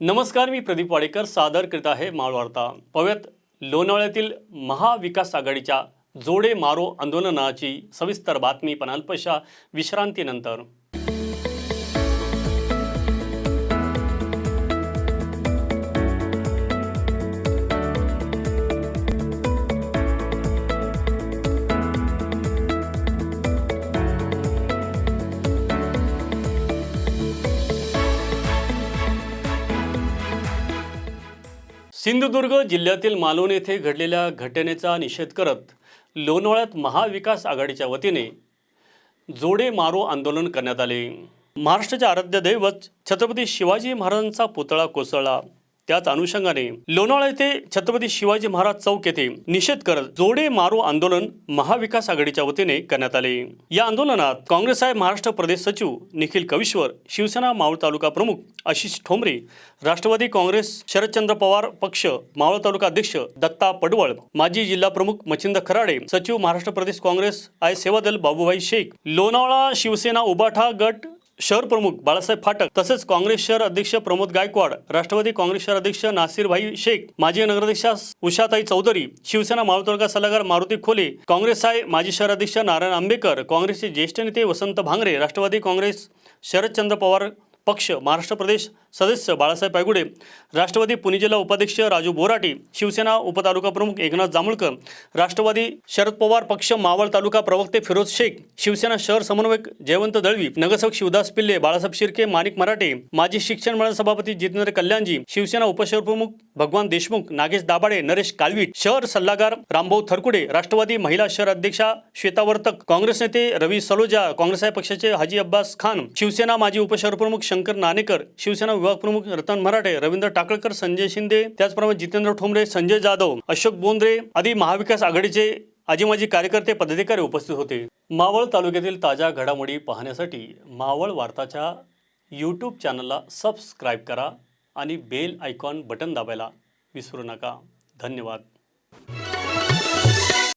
नमस्कार मी प्रदीप वाडेकर सादर करीत आहे माळवार्ता. पव्यात लोणावळ्यातील महाविकास आघाडीच्या जोडे मारो आंदोलनाची सविस्तर बातमी पण अल्पशा विश्रांतीनंतर. सिंधुदुर्ग जिल्ह्यातील मालवण येथे घडलेल्या घटनेचा निषेध करत लोणावळ्यात महाविकास आघाडीच्या वतीने जोडे मारो आंदोलन करण्यात आले. महाराष्ट्राचे आराध्य दैवत छत्रपती शिवाजी महाराजांचा पुतळा कोसळला. त्याच अनुषंगाने लोणावळा येथे छत्रपती शिवाजी महाराज चौक येथे निषेध करत जोडे मारो आंदोलन महाविकास आघाडीच्या वतीने करण्यात आले. या आंदोलनात काँग्रेस आहे महाराष्ट्र प्रदेश सचिव निखिल कविश्वर शिवसेना मावळ तालुका प्रमुख आशिष ठोंबरे राष्ट्रवादी काँग्रेस शरदचंद्र पवार पक्ष मावळ तालुका अध्यक्ष दत्ता पडवळ माजी जिल्हा प्रमुख मच्छिंद खराडे सचिव महाराष्ट्र प्रदेश काँग्रेस आय सेवा दल बाबूभाई शेख लोणावळा शिवसेना उबाठा गट शहर प्रमुख बाळासाहेब फाटक तसेच काँग्रेस शहर अध्यक्ष प्रमोद गायकवाड राष्ट्रवादी काँग्रेस शहर अध्यक्ष नासिरभाई शेख माजी नगराध्यक्षा उषाताई चौधरी शिवसेना मावळ सल्लागार मारुती खोले काँग्रेस आय माजी शहर अध्यक्ष नारायण आंबेकर काँग्रेसचे ज्येष्ठ नेते वसंत भांगरे राष्ट्रवादी काँग्रेस शरदचंद्र पवार पक्ष महाराष्ट्र प्रदेश सदस्य बाळासाहेब पायगुडे राष्ट्रवादी पुणे जिल्हा उपाध्यक्ष राजू बोराटे शिवसेना उपतालुका प्रमुख एकनाथ जांभूळकर राष्ट्रवादी शरद पवार पक्ष मावळ तालुका प्रवक्ते फिरोज शेख शिवसेना शहर समन्वयक जयवंत दळवी नगरसेवक शिवदास पिल्ले बाळासाहेब शिर्के माणिक मराठे माजी शिक्षण मंडळ सभापती जितेंद्र कल्याणजी शिवसेना उपशहर प्रमुख भगवान देशमुख नागेश दाभाडे नरेश कालवीट शहर सल्लागार रामभाऊ थरकुडे राष्ट्रवादी महिला शहर अध्यक्षा श्वेता वर्तक काँग्रेस नेते रवी सलोजा काँग्रेस पक्षाचे हाजी अब्बास खान शिवसेना माजी उपशहर प्रमुख शंकर नाणेकर शिवसेना प्रमुख रतन मराठे रवींद्र टाकळकर संजय शिंदे त्याचप्रमाणे जितेंद्र ठोंबरे संजय जाधव अशोक बोंद्रे आदी महाविकास आघाडीचे आजी माजी कार्यकर्ते पदाधिकारी उपस्थित होते. मावळ तालुक्यातील ताज्या घडामोडी पाहण्यासाठी मावळ वार्ताच्या यूट्यूब चॅनलला सबस्क्राईब करा आणि बेल आयकॉन बटन दाबायला विसरू नका. धन्यवाद.